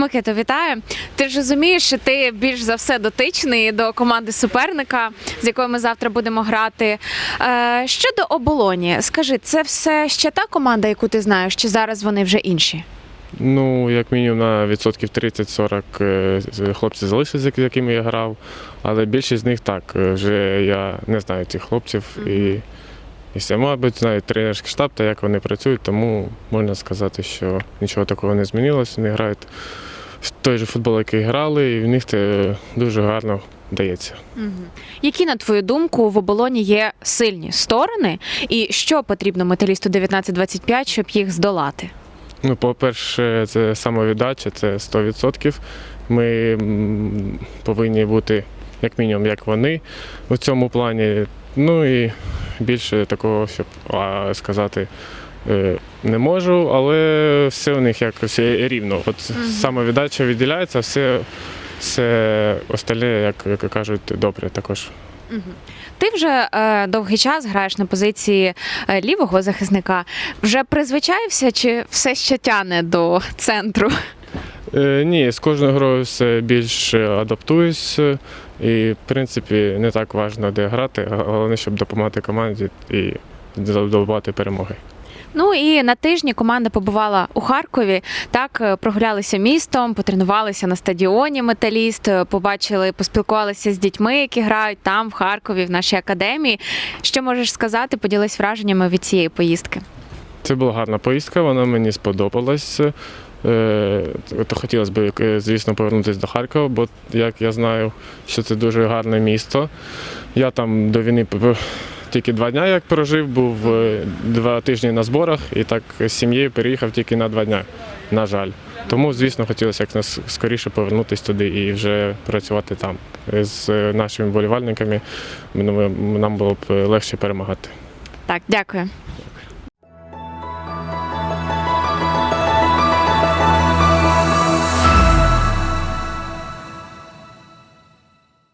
Микито, вітаю. Ти ж розумієш, що ти більш за все дотичний до команди суперника, з якою ми завтра будемо грати. Е, щодо оболоні, скажи, це все ще та команда, яку ти знаєш, чи зараз вони вже інші? Ну, як мінімум на відсотків 30-40 е, з- хлопці залишилися, з якими я грав, але більшість з них так. е, Вже я не знаю цих хлопців і, і все, мабуть, знаю тренерський штаб та як вони працюють, тому можна сказати, що нічого такого не змінилося. Вони грають в той же футбол, який грали, і в них це дуже гарно вдається. Угу. Які, на твою думку, в оболоні є сильні сторони, і що потрібно металісту 1925, щоб їх здолати? Ну, по-перше, це самовіддача, це 100%. Ми повинні бути як мінімум, як вони у цьому плані. Ну і більше такого, щоб а, сказати, е, не можу, але все у них якось рівно. От Мгм. самовіддача відділяється, все, все остальне, як, як кажуть, добре також. Угу. Ти вже е, довгий час граєш на позиції е, лівого захисника. Вже призвичаєвся чи все ще тяне до центру? Е, ні, з кожною грою все більш адаптуюсь. е, І, в принципі, не так важливо, де грати. Головне, щоб допомагати команді і здобувати перемоги. Ну і на тижні команда побувала у Харкові. Так е, прогулялися містом, потренувалися на стадіоні Металіст, побачили, поспілкувалися з дітьми, які грають там, в Харкові, в нашій академії. Що можеш сказати? Поділись враженнями від цієї поїздки. Це була гарна поїздка, вона мені сподобалась. Е, То хотілося б, е, звісно, повернутися до Харкова, бо як я знаю, що це дуже гарне місто. Я там до війни тільки два дні як прожив, був е, два тижні на зборах і так з сім'єю переїхав тільки на два дні, на жаль. Тому, звісно, хотілося як нас скоріше повернутися туди і вже працювати там. З нашими болівальниками нам було б легше перемагати. Так, дякую.